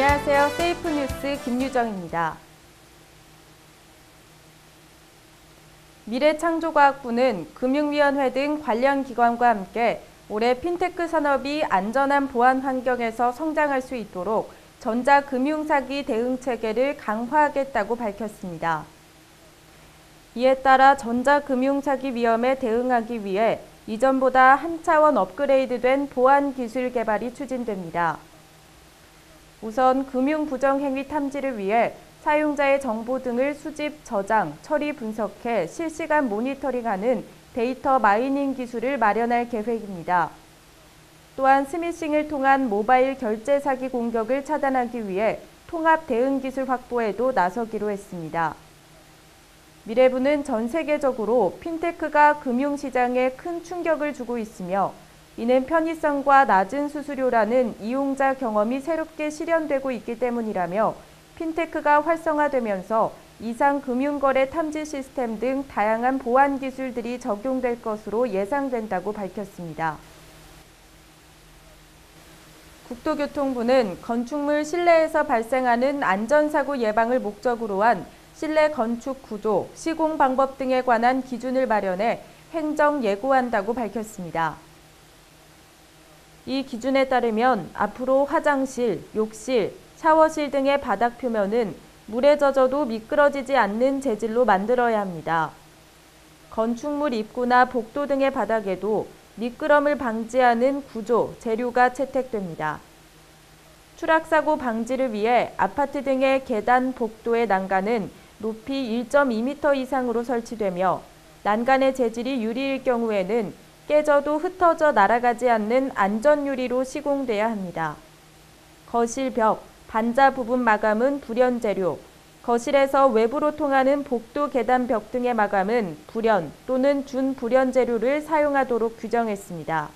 안녕하세요. 세이프 뉴스 김유정입니다. 미래창조과학부는 금융위원회 등 관련 기관과 함께 올해 핀테크 산업이 안전한 보안 환경에서 성장할 수 있도록 전자금융사기 대응 체계를 강화하겠다고 밝혔습니다. 이에 따라 전자금융사기 위험에 대응하기 위해 이전보다 한 차원 업그레이드된 보안 기술 개발이 추진됩니다. 우선 금융 부정 행위 탐지를 위해 사용자의 정보 등을 수집, 저장, 처리, 분석해 실시간 모니터링하는 데이터 마이닝 기술을 마련할 계획입니다. 또한 스미싱을 통한 모바일 결제 사기 공격을 차단하기 위해 통합 대응 기술 확보에도 나서기로 했습니다. 미래부는 전 세계적으로 핀테크가 금융시장에 큰 충격을 주고 있으며 이는 편의성과 낮은 수수료라는 이용자 경험이 새롭게 실현되고 있기 때문이라며 핀테크가 활성화되면서 이상 금융거래 탐지 시스템 등 다양한 보안 기술들이 적용될 것으로 예상된다고 밝혔습니다. 국토교통부는 건축물 실내에서 발생하는 안전사고 예방을 목적으로 한 실내 건축 구조, 시공 방법 등에 관한 기준을 마련해 행정 예고한다고 밝혔습니다. 이 기준에 따르면 앞으로 화장실, 욕실, 샤워실 등의 바닥 표면은 물에 젖어도 미끄러지지 않는 재질로 만들어야 합니다. 건축물 입구나 복도 등의 바닥에도 미끄럼을 방지하는 구조, 재료가 채택됩니다. 추락사고 방지를 위해 아파트 등의 계단, 복도의 난간은 높이 1.2m 이상으로 설치되며 난간의 재질이 유리일 경우에는 깨져도 흩어져 날아가지 않는 안전유리로 시공돼야 합니다. 거실 벽, 반자 부분 마감은 불연 재료, 거실에서 외부로 통하는 복도 계단 벽 등의 마감은 불연 또는 준불연 재료를 사용하도록 규정했습니다.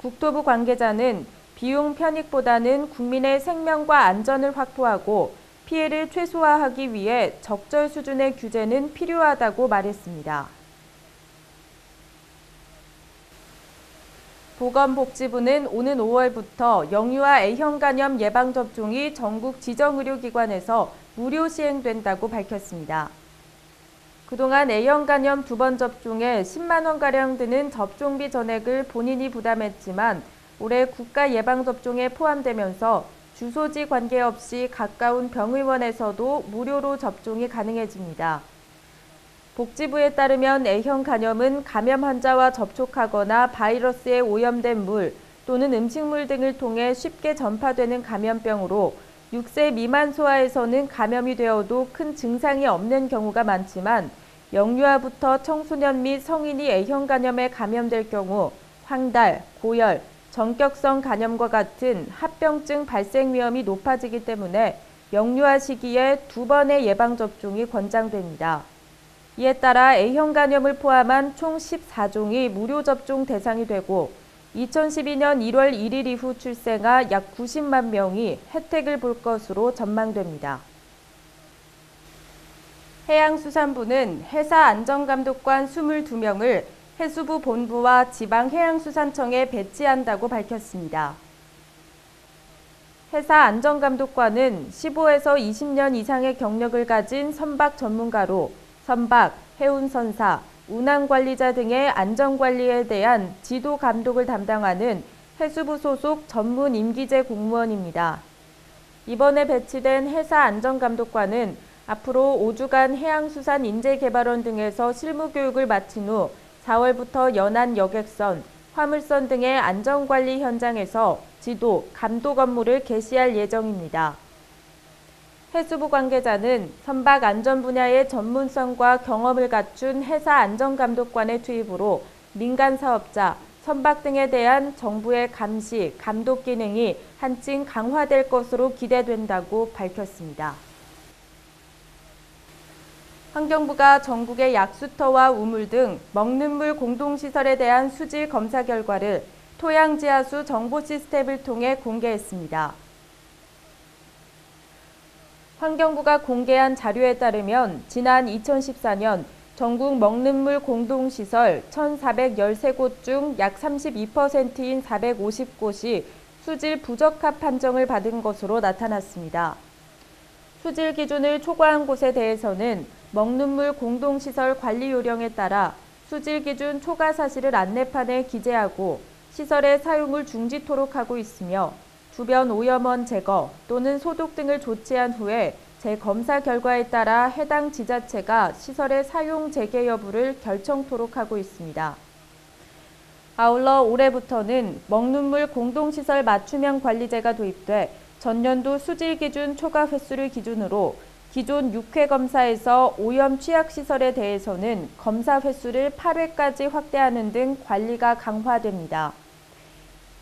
국토부 관계자는 비용 편익보다는 국민의 생명과 안전을 확보하고 피해를 최소화하기 위해 적절 수준의 규제는 필요하다고 말했습니다. 보건복지부는 오는 5월부터 영유아 A형 간염 예방접종이 전국 지정의료기관에서 무료 시행된다고 밝혔습니다. 그동안 A형 간염 두 번 접종에 10만 원가량 드는 접종비 전액을 본인이 부담했지만 올해 국가 예방접종에 포함되면서 주소지 관계없이 가까운 병의원에서도 무료로 접종이 가능해집니다. 복지부에 따르면 A형 간염은 감염 환자와 접촉하거나 바이러스에 오염된 물 또는 음식물 등을 통해 쉽게 전파되는 감염병으로 6세 미만 소아에서는 감염이 되어도 큰 증상이 없는 경우가 많지만 영유아부터 청소년 및 성인이 A형 간염에 감염될 경우 황달, 고열, 전격성 간염과 같은 합병증 발생 위험이 높아지기 때문에 영유아 시기에 두 번의 예방접종이 권장됩니다. 이에 따라 A형 간염을 포함한 총 14종이 무료 접종 대상이 되고 2012년 1월 1일 이후 출생아 약 90만 명이 혜택을 볼 것으로 전망됩니다. 해양수산부는 해사안전감독관 22명을 해수부 본부와 지방해양수산청에 배치한다고 밝혔습니다. 해사안전감독관은 15에서 20년 이상의 경력을 가진 선박 전문가로 선박, 해운선사, 운항관리자 등의 안전관리에 대한 지도 감독을 담당하는 해수부 소속 전문 임기제 공무원입니다. 이번에 배치된 해사 안전감독관은 앞으로 5주간 해양수산인재개발원 등에서 실무교육을 마친 후 4월부터 연안 여객선, 화물선 등의 안전관리 현장에서 지도, 감독 업무를 개시할 예정입니다. 해수부 관계자는 선박 안전 분야의 전문성과 경험을 갖춘 해사 안전감독관의 투입으로 민간 사업자, 선박 등에 대한 정부의 감시, 감독 기능이 한층 강화될 것으로 기대된다고 밝혔습니다. 환경부가 전국의 약수터와 우물 등 먹는 물 공동시설에 대한 수질 검사 결과를 토양지하수 정보 시스템을 통해 공개했습니다. 환경부가 공개한 자료에 따르면 지난 2014년 전국 먹는 물 공동시설 1,413곳 중 약 32%인 450곳이 수질 부적합 판정을 받은 것으로 나타났습니다. 수질 기준을 초과한 곳에 대해서는 먹는 물 공동시설 관리 요령에 따라 수질 기준 초과 사실을 안내판에 기재하고 시설의 사용을 중지토록 하고 있으며 주변 오염원 제거 또는 소독 등을 조치한 후에 재검사 결과에 따라 해당 지자체가 시설의 사용 재개 여부를 결정토록 하고 있습니다. 아울러 올해부터는 먹는물 공동시설 맞춤형 관리제가 도입돼 전년도 수질 기준 초과 횟수를 기준으로 기존 6회 검사에서 오염 취약 시설에 대해서는 검사 횟수를 8회까지 확대하는 등 관리가 강화됩니다.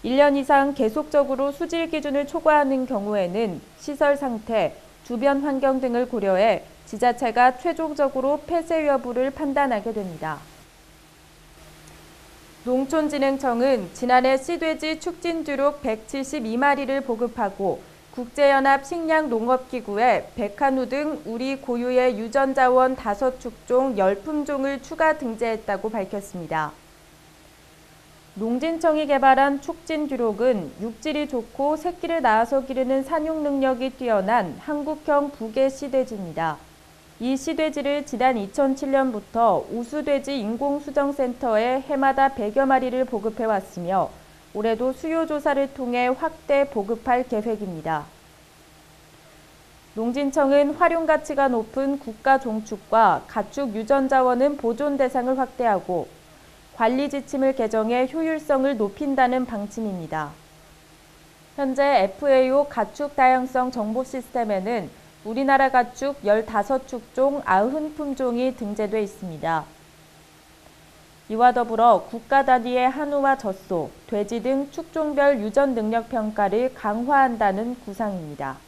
1년 이상 계속적으로 수질 기준을 초과하는 경우에는 시설 상태, 주변 환경 등을 고려해 지자체가 최종적으로 폐쇄 여부를 판단하게 됩니다. 농촌진흥청은 지난해 시돼지 축진두록 172마리를 보급하고 국제연합 식량농업기구에 백한우 등 우리 고유의 유전자원 5 축종 10품종을 추가 등재했다고 밝혔습니다. 농진청이 개발한 축진듀록은 육질이 좋고 새끼를 낳아서 기르는 산육 능력이 뛰어난 한국형 부계 시돼지입니다. 이 시돼지를 지난 2007년부터 우수돼지 인공수정센터에 해마다 100여 마리를 보급해 왔으며 올해도 수요 조사를 통해 확대 보급할 계획입니다. 농진청은 활용 가치가 높은 국가 종축과 가축 유전 자원은 보존 대상을 확대하고 관리 지침을 개정해 효율성을 높인다는 방침입니다. 현재 FAO 가축 다양성 정보 시스템에는 우리나라 가축 15축종 90품종이 등재돼 있습니다. 이와 더불어 국가 단위의 한우와 젖소, 돼지 등 축종별 유전 능력 평가를 강화한다는 구상입니다.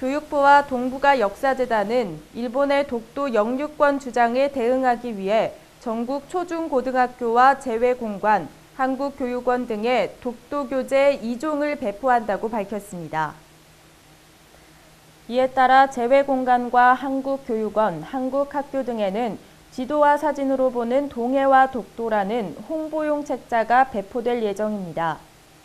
교육부와 동북아 역사재단은 일본의 독도 영유권 주장에 대응하기 위해 전국 초중고등학교와 재외공관, 한국교육원 등에 독도교재 2종을 배포한다고 밝혔습니다. 이에 따라 재외공간과 한국교육원, 한국학교 등에는 지도와 사진으로 보는 동해와 독도라는 홍보용 책자가 배포될 예정입니다.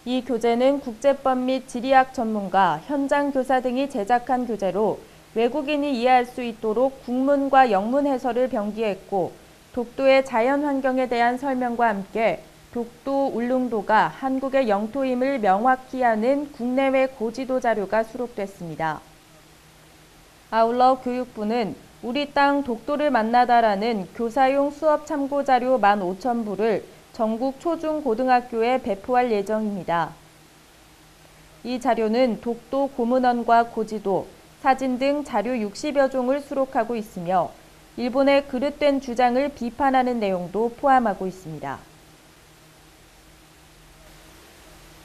이 교재는 국제법 및 지리학 전문가, 현장 교사 등이 제작한 교재로 외국인이 이해할 수 있도록 국문과 영문 해설을 병기했고 독도의 자연 환경에 대한 설명과 함께 독도 울릉도가 한국의 영토임을 명확히 하는 국내외 고지도 자료가 수록됐습니다. 아울러 교육부는 우리 땅 독도를 만나다라는 교사용 수업 참고 자료 15,000부를 전국 초중고등학교에 배포할 예정입니다. 이 자료는 독도 고문원과 고지도, 사진 등 자료 60여 종을 수록하고 있으며 일본의 그릇된 주장을 비판하는 내용도 포함하고 있습니다.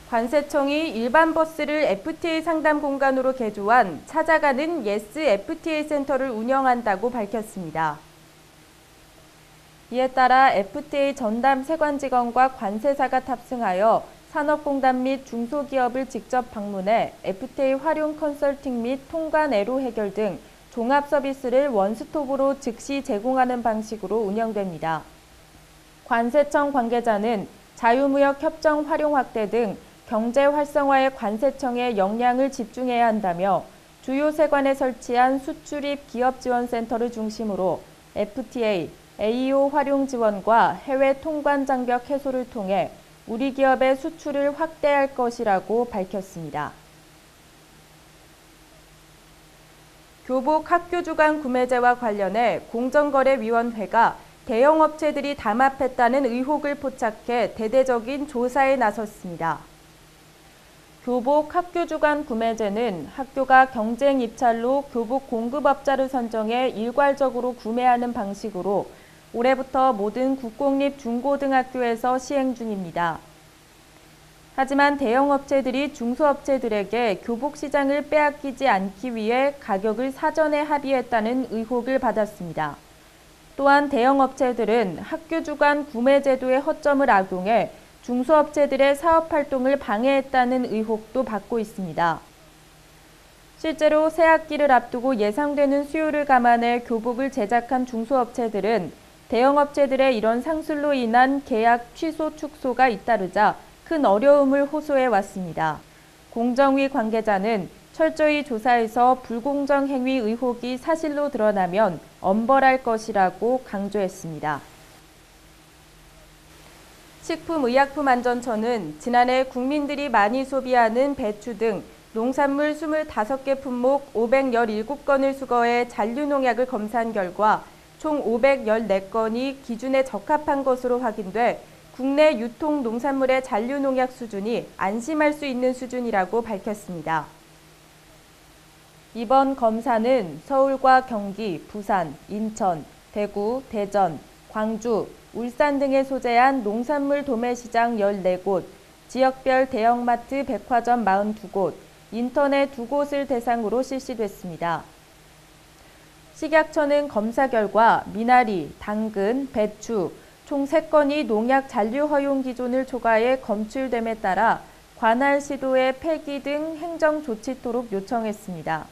관세청이 일반 버스를 FTA 상담 공간으로 개조한 찾아가는 예스 FTA 센터를 운영한다고 밝혔습니다. 이에 따라 FTA 전담 세관직원과 관세사가 탑승하여 산업공단 및 중소기업을 직접 방문해 FTA 활용 컨설팅 및 통관 애로 해결 등 종합 서비스를 원스톱으로 즉시 제공하는 방식으로 운영됩니다. 관세청 관계자는 자유무역 협정 활용 확대 등 경제 활성화에 관세청의 역량을 집중해야 한다며 주요 세관에 설치한 수출입 기업 지원센터를 중심으로 FTA, AEO 활용 지원과 해외 통관 장벽 해소를 통해 우리 기업의 수출을 확대할 것이라고 밝혔습니다. 교복 학교 주간 구매제와 관련해 공정거래위원회가 대형 업체들이 담합했다는 의혹을 포착해 대대적인 조사에 나섰습니다. 교복 학교 주간 구매제는 학교가 경쟁 입찰로 교복 공급업자를 선정해 일괄적으로 구매하는 방식으로 올해부터 모든 국공립 중고등학교에서 시행 중입니다. 하지만 대형 업체들이 중소업체들에게 교복 시장을 빼앗기지 않기 위해 가격을 사전에 합의했다는 의혹을 받았습니다. 또한 대형 업체들은 학교 주간 구매 제도의 허점을 악용해 중소업체들의 사업 활동을 방해했다는 의혹도 받고 있습니다. 실제로 새 학기를 앞두고 예상되는 수요를 감안해 교복을 제작한 중소업체들은 대형업체들의 이런 상술로 인한 계약 취소 축소가 잇따르자 큰 어려움을 호소해 왔습니다. 공정위 관계자는 철저히 조사해서 불공정 행위 의혹이 사실로 드러나면 엄벌할 것이라고 강조했습니다. 식품의약품안전처는 지난해 국민들이 많이 소비하는 배추 등 농산물 25개 품목 517건을 수거해 잔류농약을 검사한 결과 총 514건이 기준에 적합한 것으로 확인돼 국내 유통 농산물의 잔류 농약 수준이 안심할 수 있는 수준이라고 밝혔습니다. 이번 검사는 서울과 경기, 부산, 인천, 대구, 대전, 광주, 울산 등에 소재한 농산물 도매시장 14곳, 지역별 대형마트 백화점 42곳, 인터넷 2곳을 대상으로 실시됐습니다. 식약처는 검사 결과 미나리, 당근, 배추 총 3건이 농약 잔류 허용 기준을 초과해 검출됨에 따라 관할 시도의 폐기 등 행정 조치토록 요청했습니다.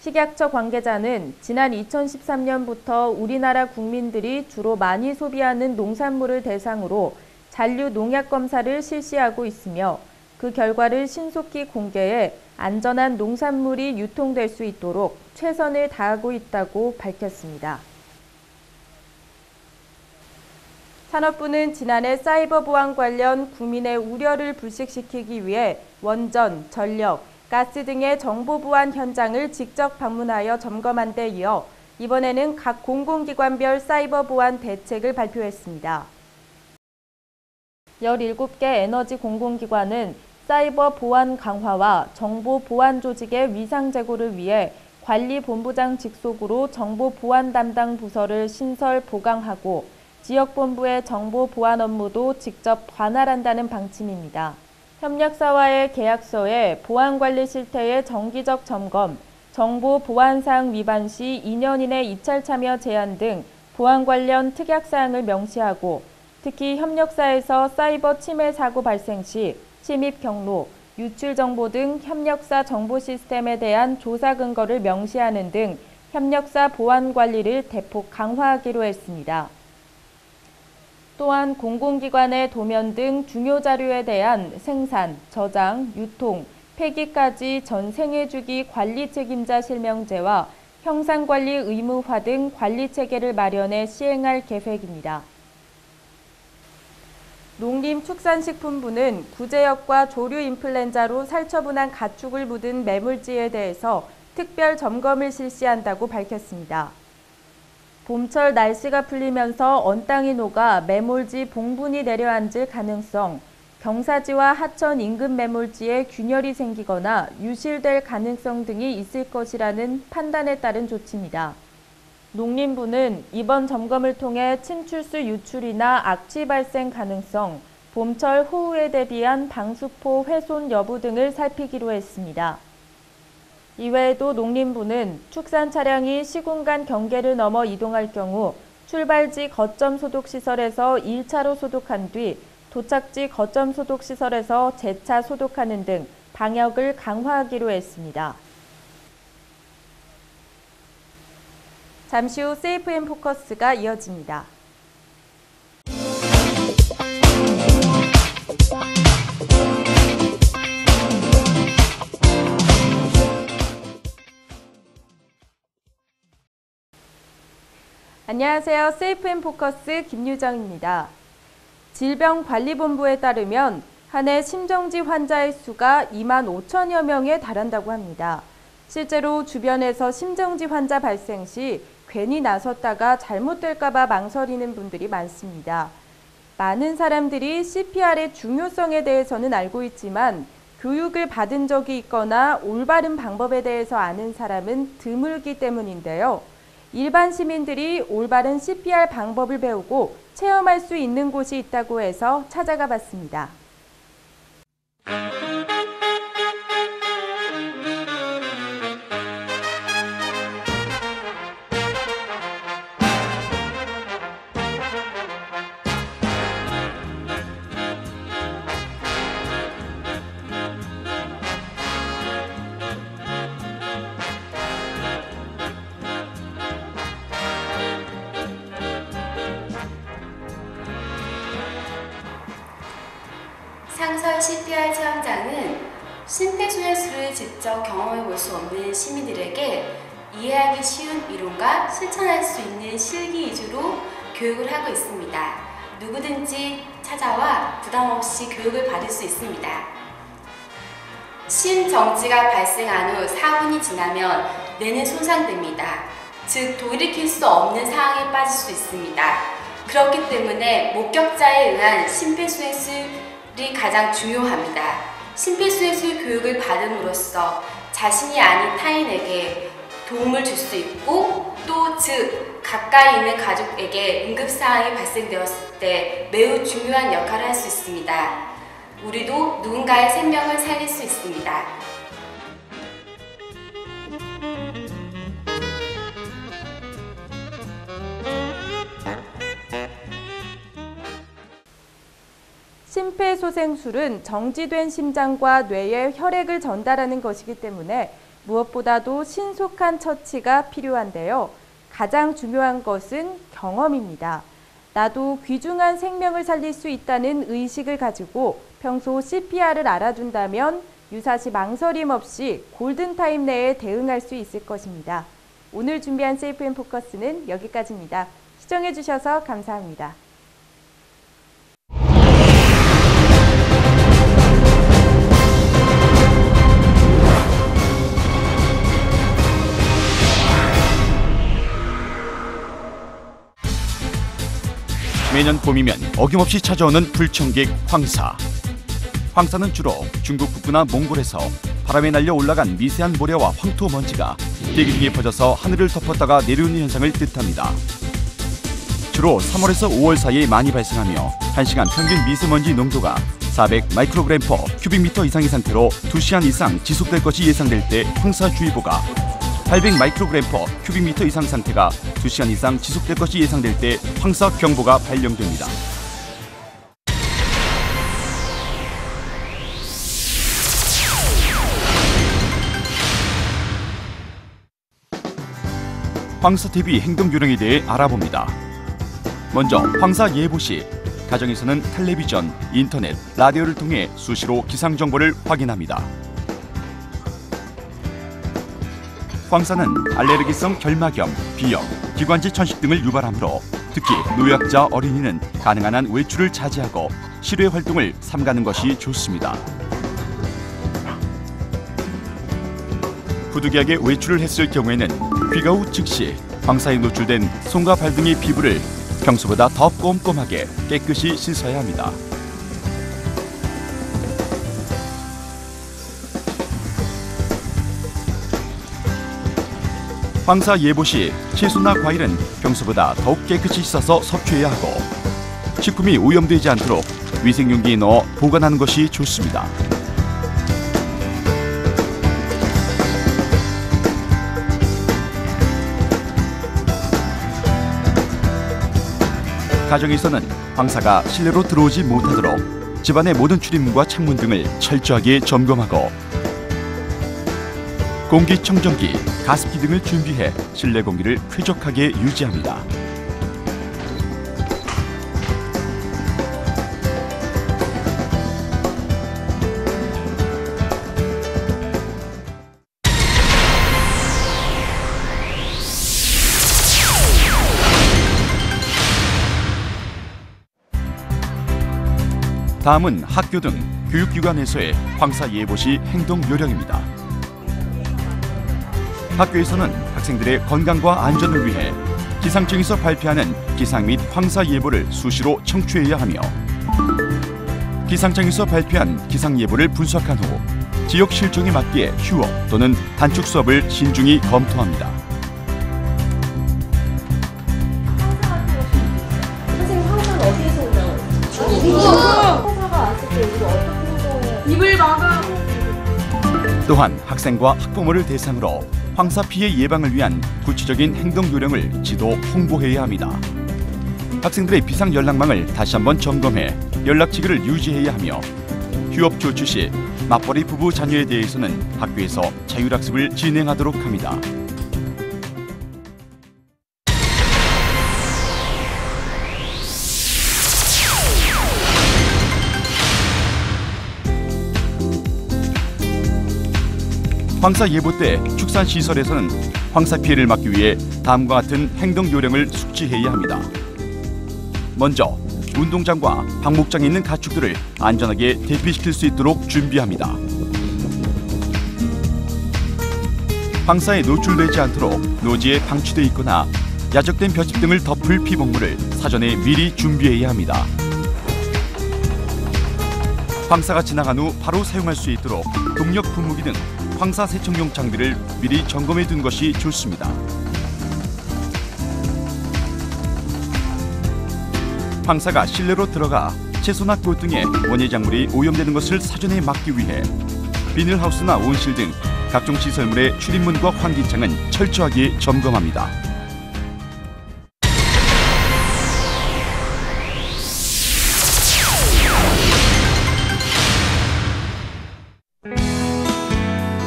식약처 관계자는 지난 2013년부터 우리나라 국민들이 주로 많이 소비하는 농산물을 대상으로 잔류 농약 검사를 실시하고 있으며 그 결과를 신속히 공개해 안전한 농산물이 유통될 수 있도록 최선을 다하고 있다고 밝혔습니다. 산업부는 지난해 사이버 보안 관련 국민의 우려를 불식시키기 위해 원전, 전력, 가스 등의 정보 보안 현장을 직접 방문하여 점검한 데 이어 이번에는 각 공공기관별 사이버 보안 대책을 발표했습니다. 17개 에너지 공공기관은 사이버 보안 강화와 정보 보안 조직의 위상 제고를 위해 관리본부장 직속으로 정보 보안 담당 부서를 신설 보강하고 지역본부의 정보 보안 업무도 직접 관할한다는 방침입니다. 협력사와의 계약서에 보안관리 실태의 정기적 점검, 정보 보안사항 위반 시 2년 이내 입찰 참여 제한 등 보안 관련 특약사항을 명시하고 특히 협력사에서 사이버 침해 사고 발생 시 침입 경로, 유출 정보 등 협력사 정보 시스템에 대한 조사 근거를 명시하는 등 협력사 보안 관리를 대폭 강화하기로 했습니다. 또한 공공기관의 도면 등 중요 자료에 대한 생산, 저장, 유통, 폐기까지 전 생애주기 관리 책임자 실명제와 형상관리 의무화 등 관리 체계를 마련해 시행할 계획입니다. 농림축산식품부는 구제역과 조류 인플루엔자로 살처분한 가축을 묻은 매물지에 대해서 특별 점검을 실시한다고 밝혔습니다. 봄철 날씨가 풀리면서 언 땅이 녹아 매몰지 봉분이 내려앉을 가능성, 경사지와 하천 인근 매몰지에 균열이 생기거나 유실될 가능성 등이 있을 것이라는 판단에 따른 조치입니다. 농림부는 이번 점검을 통해 침출수 유출이나 악취 발생 가능성, 봄철 호우에 대비한 방수포 훼손 여부 등을 살피기로 했습니다. 이외에도 농림부는 축산 차량이 시군간 경계를 넘어 이동할 경우 출발지 거점 소독 시설에서 1차로 소독한 뒤 도착지 거점 소독 시설에서 재차 소독하는 등 방역을 강화하기로 했습니다. 잠시 후 세이프 앤 포커스가 이어집니다. 안녕하세요. 세이프 앤 포커스 김유정입니다. 질병관리본부에 따르면 한 해 심정지 환자의 수가 2만 5천여 명에 달한다고 합니다. 실제로 주변에서 심정지 환자 발생 시 괜히 나섰다가 잘못될까봐 망설이는 분들이 많습니다. 많은 사람들이 CPR의 중요성에 대해서는 알고 있지만 교육을 받은 적이 있거나 올바른 방법에 대해서 아는 사람은 드물기 때문인데요. 일반 시민들이 올바른 CPR 방법을 배우고 체험할 수 있는 곳이 있다고 해서 찾아가 봤습니다. 상설 CPR 체험장은 심폐소생술을 직접 경험해 볼 수 없는 시민들에게 이해하기 쉬운 이론과 실천할 수 있는 실기 위주로 교육을 하고 있습니다. 누구든지 찾아와 부담 없이 교육을 받을 수 있습니다. 심정지가 발생한 후 4분이 지나면 뇌는 손상됩니다. 즉, 돌이킬 수 없는 상황에 빠질 수 있습니다. 그렇기 때문에 목격자에 의한 심폐소생술 이 가장 중요합니다. 심폐소생술 교육을 받음으로써 자신이 아닌 타인에게 도움을 줄 수 있고 또 즉 가까이 있는 가족에게 응급 상황이 발생되었을 때 매우 중요한 역할을 할 수 있습니다. 우리도 누군가의 생명을 살릴 수 있습니다. 심폐소생술은 정지된 심장과 뇌에 혈액을 전달하는 것이기 때문에 무엇보다도 신속한 처치가 필요한데요. 가장 중요한 것은 경험입니다. 나도 귀중한 생명을 살릴 수 있다는 의식을 가지고 평소 CPR을 알아둔다면 유사시 망설임 없이 골든타임 내에 대응할 수 있을 것입니다. 오늘 준비한 세이프앤 포커스는 여기까지입니다. 시청해주셔서 감사합니다. 매년 봄이면 어김없이 찾아오는 불청객 황사. 황사는 주로 중국 북부나 몽골에서 바람에 날려 올라간 미세한 모래와 황토 먼지가 대기 중에 퍼져서 하늘을 덮었다가 내려오는 현상을 뜻합니다. 주로 3월에서 5월 사이에 많이 발생하며 1시간 평균 미세먼지 농도가 400 마이크로그램 퍼 큐빅미터 이상의 상태로 2시간 이상 지속될 것이 예상될 때 황사주의보가 800 마이크로그램 퍼 큐빅미터 이상 상태가 2시간 이상 지속될 것이 예상될 때 황사 경보가 발령됩니다. 황사 대비 행동 요령에 대해 알아봅니다. 먼저 황사 예보 시 가정에서는 텔레비전, 인터넷, 라디오를 통해 수시로 기상 정보를 확인합니다. 황사는 알레르기성 결막염, 비염, 기관지 천식 등을 유발하므로 특히 노약자 어린이는 가능한 한 외출을 자제하고 실외 활동을 삼가는 것이 좋습니다. 부득이하게 외출을 했을 경우에는 귀가 후 즉시 황사에 노출된 손과 발 등의 피부를 평소보다 더 꼼꼼하게 깨끗이 씻어야 합니다. 황사 예보 시 채소나 과일은 평소보다 더욱 깨끗이 씻어서 섭취해야 하고 식품이 오염되지 않도록 위생용기에 넣어 보관하는 것이 좋습니다. 가정에서는 황사가 실내로 들어오지 못하도록 집안의 모든 출입문과 창문 등을 철저하게 점검하고 공기청정기, 가습기 등을 준비해 실내 공기를 쾌적하게 유지합니다. 다음은 학교 등 교육기관에서의 황사 예보 시 행동 요령입니다. 학교에서는 학생들의 건강과 안전을 위해 기상청에서 발표하는 기상 및 황사 예보를 수시로 청취해야 하며 기상청에서 발표한 기상 예보를 분석한 후 지역 실종에 맞게 휴업 또는 단축 수업을 신중히 검토합니다. 선생님 항상 어디에서 올라와요? 회사가 왔을 때 우리가 어떻게 행동해야 입을 막아. 또한 학생과 학부모를 대상으로 황사 피해 예방을 위한 구체적인 행동 요령을 지도 홍보해야 합니다. 학생들의 비상 연락망을 다시 한번 점검해 연락치기를 유지해야 하며 휴업 조치 시 맞벌이 부부 자녀에 대해서는 학교에서 자율학습을 진행하도록 합니다. 황사 예보 때 축산 시설에서는 황사 피해를 막기 위해 다음과 같은 행동 요령을 숙지해야 합니다. 먼저 운동장과 방목장에 있는 가축들을 안전하게 대피시킬 수 있도록 준비합니다. 황사에 노출되지 않도록 노지에 방치돼 있거나 야적된 볏짚 등을 덮을 피복물을 사전에 미리 준비해야 합니다. 황사가 지나간 후 바로 사용할 수 있도록 동력 분무기 등 황사 세척용 장비를 미리 점검해 둔 것이 좋습니다. 황사가 실내로 들어가 채소나 꽃 등의 원예 작물이 오염되는 것을 사전에 막기 위해 비닐하우스나 온실 등 각종 시설물의 출입문과 환기창은 철저하게 점검합니다.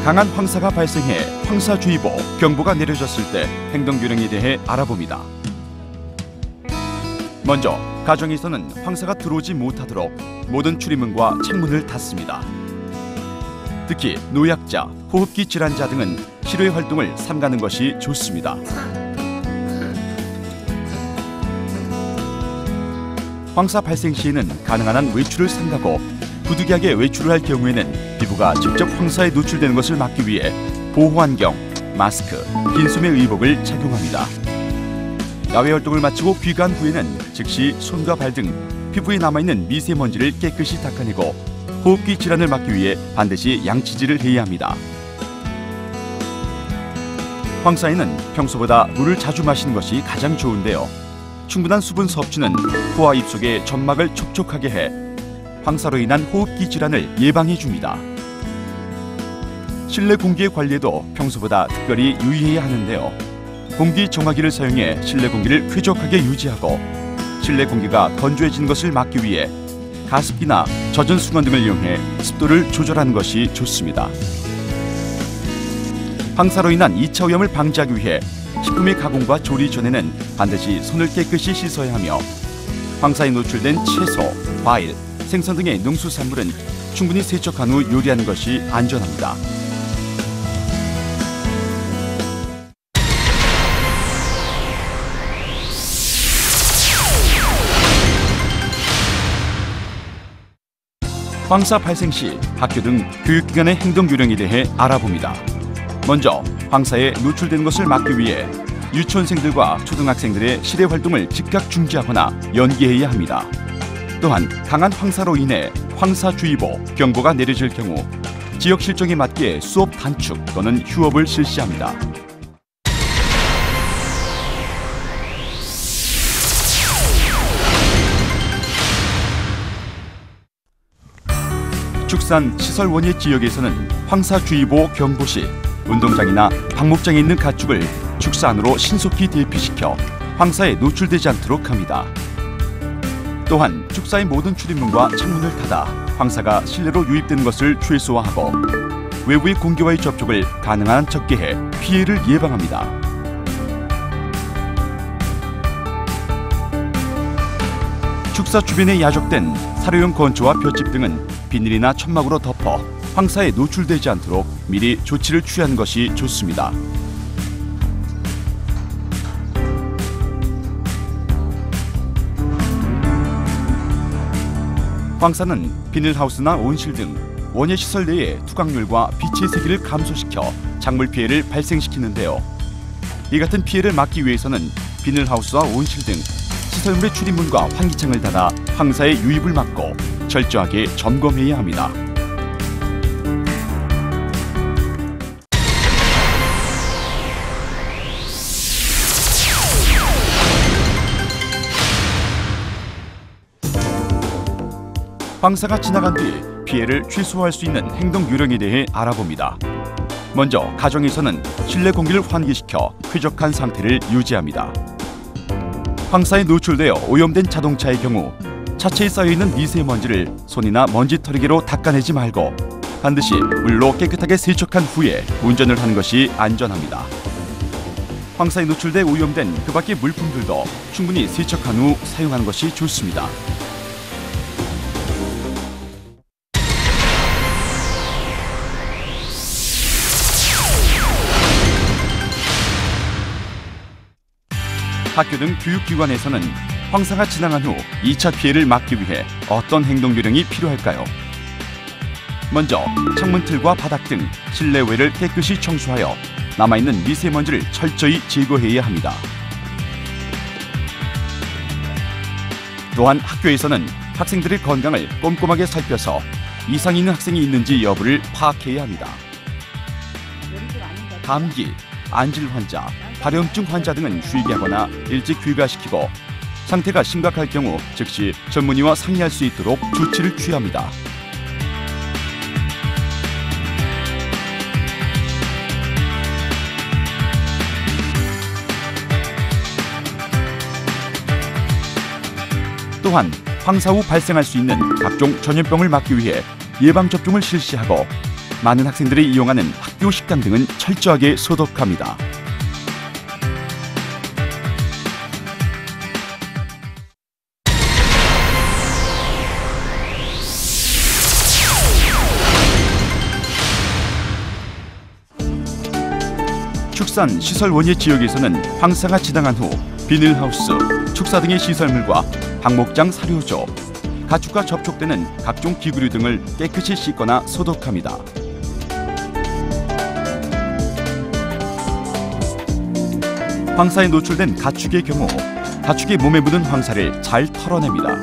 강한 황사가 발생해 황사주의보 경보가 내려졌을 때 행동 요령에 대해 알아봅니다. 먼저 가정에서는 황사가 들어오지 못하도록 모든 출입문과 창문을 닫습니다. 특히 노약자, 호흡기 질환자 등은 실외 활동을 삼가는 것이 좋습니다. 황사 발생 시에는 가능한 한 외출을 삼가고 부득이하게 외출을 할 경우에는 피부가 직접 황사에 노출되는 것을 막기 위해 보호 안경, 마스크, 긴 소매 의복을 착용합니다. 야외 활동을 마치고 귀가한 후에는 즉시 손과 발 등 피부에 남아있는 미세먼지를 깨끗이 닦아내고 호흡기 질환을 막기 위해 반드시 양치질을 해야 합니다. 황사에는 평소보다 물을 자주 마시는 것이 가장 좋은데요. 충분한 수분 섭취는 코와 입 속의 점막을 촉촉하게 해 황사로 인한 호흡기 질환을 예방해 줍니다. 실내 공기의 관리에도 평소보다 특별히 유의해야 하는데요. 공기 정화기를 사용해 실내 공기를 쾌적하게 유지하고 실내 공기가 건조해지는 것을 막기 위해 가습기나 젖은 수건 등을 이용해 습도를 조절하는 것이 좋습니다. 황사로 인한 2차 오염을 방지하기 위해 식품의 가공과 조리 전에는 반드시 손을 깨끗이 씻어야 하며 황사에 노출된 채소, 과일, 생선 등의 농수산물은 충분히 세척한 후 요리하는 것이 안전합니다. 황사 발생 시 학교 등 교육기관의 행동 요령에 대해 알아봅니다. 먼저 황사에 노출되는 것을 막기 위해 유치원생들과 초등학생들의 실외 활동을 즉각 중지하거나 연기해야 합니다. 또한 강한 황사로 인해 황사주의보 경보가 내려질 경우 지역 실정에 맞게 수업 단축 또는 휴업을 실시합니다. 축산 시설 원예 지역에서는 황사주의보 경보 시 운동장이나 방목장에 있는 가축을 축사 안으로 신속히 대피시켜 황사에 노출되지 않도록 합니다. 또한 축사의 모든 출입문과 창문을 닫아 황사가 실내로 유입되는 것을 최소화하고 외부의 공기와의 접촉을 가능한 한 적게 해 피해를 예방합니다. 축사 주변에 야적된 사료용 건초와 볏짚 등은 비닐이나 천막으로 덮어 황사에 노출되지 않도록 미리 조치를 취하는 것이 좋습니다. 황사는 비닐하우스나 온실 등 원예 시설 내의 투각률과 빛의 세기를 감소시켜 작물 피해를 발생시키는데요. 이 같은 피해를 막기 위해서는 비닐하우스와 온실 등 시설물의 출입문과 환기창을 닫아 황사의 유입을 막고 철저하게 점검해야 합니다. 황사가 지나간 뒤 피해를 최소화할 수 있는 행동 요령에 대해 알아봅니다. 먼저 가정에서는 실내 공기를 환기시켜 쾌적한 상태를 유지합니다. 황사에 노출되어 오염된 자동차의 경우 차체에 쌓여 있는 미세먼지를 손이나 먼지 털이개로 닦아내지 말고 반드시 물로 깨끗하게 세척한 후에 운전을 하는 것이 안전합니다. 황사에 노출돼 오염된 그 밖의 물품들도 충분히 세척한 후 사용하는 것이 좋습니다. 학교 등 교육기관에서는 황사가 지나간 후 2차 피해를 막기 위해 어떤 행동 요령이 필요할까요? 먼저 창문 틀과 바닥 등 실내외를 깨끗이 청소하여 남아있는 미세먼지를 철저히 제거해야 합니다. 또한 학교에서는 학생들의 건강을 꼼꼼하게 살펴서 이상 있는 학생이 있는지 여부를 파악해야 합니다. 감기, 안질 환자, 발염증 환자 등은 쉬게 하거나 일찍 귀가시키고 상태가 심각할 경우 즉시 전문의와 상의할 수 있도록 조치를 취합니다. 또한 황사 후 발생할 수 있는 각종 전염병을 막기 위해 예방 접종을 실시하고 많은 학생들이 이용하는 학교 식당 등은 철저하게 소독합니다. 축산 시설 원예 지역에서는 황사가 지당한 후 비닐하우스, 축사 등의 시설물과 방목장 사료조, 가축과 접촉되는 각종 기구류 등을 깨끗이 씻거나 소독합니다. 황사에 노출된 가축의 경우 가축의 몸에 묻은 황사를 잘 털어냅니다.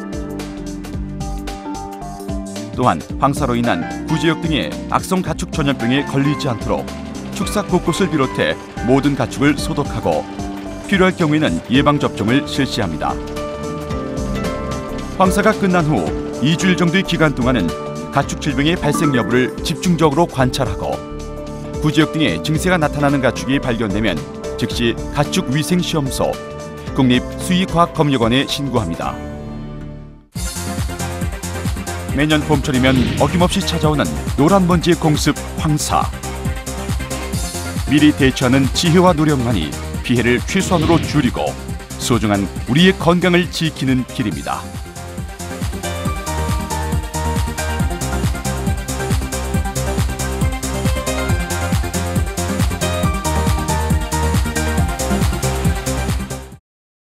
또한 황사로 인한 구제역 등의 악성 가축 전염병에 걸리지 않도록 축사 곳곳을 비롯해 모든 가축을 소독하고 필요할 경우에는 예방 접종을 실시합니다. 황사가 끝난 후 2주일 정도의 기간 동안은 가축 질병의 발생 여부를 집중적으로 관찰하고 구지역 등의 증세가 나타나는 가축이 발견되면 즉시 가축 위생 시험소 국립 수의과학검역원에 신고합니다. 매년 봄철이면 어김없이 찾아오는 노란 먼지의 공습 황사. 미리 대처하는 지혜와 노력만이 피해를 최소한으로 줄이고 소중한 우리의 건강을 지키는 길입니다.